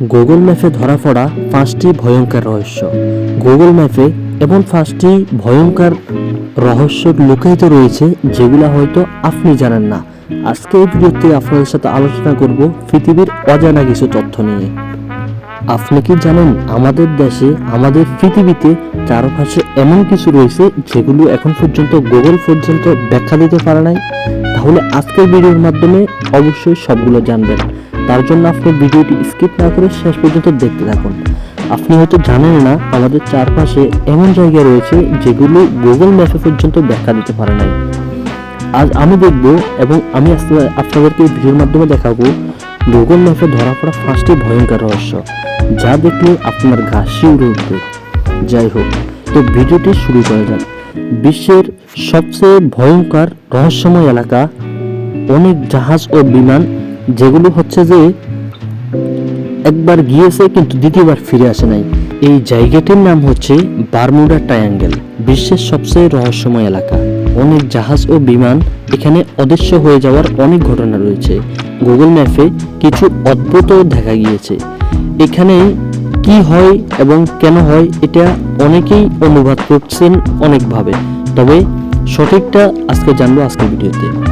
Google ম্যাপে ধরা পড়া পাঁচটি ভয়ঙ্কর রহস্য। গুগল ম্যাপে এমন পাঁচটি ভয়ঙ্কর রহস্য লুকায়িত রয়েছে, যেগুলো হয়তো আপনি জানেন না। আজকে এই ভিডিওতে আপনাদের সাথে আলোচনা করব পৃথিবীর অজানা কিছু তথ্য নিয়ে। আপনি কি জানেন, আমাদের দেশে, আমাদের পৃথিবীতে চারপাশে এমন কিছু রয়েছে, যেগুলো এখন পর্যন্ত গুগল পর্যন্ত ব্যাখ্যা দিতে পারে নাই? তাহলে আজকের ভিডিওর মাধ্যমে অবশ্যই সবগুলো জানবেন। তার জন্য আপনি ভিডিওটি স্কিপ না করে শেষ পর্যন্ত দেখতে থাকুন। আপনি হয়তো জানেন না, আমাদের চারপাশে এমন জায়গা রয়েছে যেগুলো গুগল ম্যাপে পর্যন্ত ব্যাখ্যা দিতে পারে নাই। আজ আমি দেখব এবং আমি আপনাদেরকে এই ভিডিওর মাধ্যমে দেখাবো গুগল ম্যাপে ধরা পড়া পাঁচটি ভয়ঙ্কর রহস্য, যা দেখলে আপনার ঘা শিউরে উঠবে। যাই হোক, তো ভিডিওটি শুরু করা যাক। বিশ্বের সবচেয়ে ভয়ঙ্কর রহস্যময় এলাকা, অনেক জাহাজ ও বিমান যেগুলো হচ্ছে যে একবার গিয়েছে কিন্তু দ্বিতীয়বার ফিরে আসে নাই। এই জায়গাটির নাম হচ্ছে বারমুডা ট্রায়াঙ্গেল, বিশ্বের সবচেয়ে রহস্যময় এলাকা। অনেক জাহাজ ও বিমান এখানে অদৃশ্য হয়ে যাওয়ার অনেক ঘটনা রয়েছে। গুগল ম্যাপে কিছু অদ্ভুতও দেখা গিয়েছে। এখানে কি হয় এবং কেন হয় এটা অনেকেই অনুবাদ করছেন অনেকভাবে। তবে সঠিকটা আজকে জানব আজকের ভিডিওতে।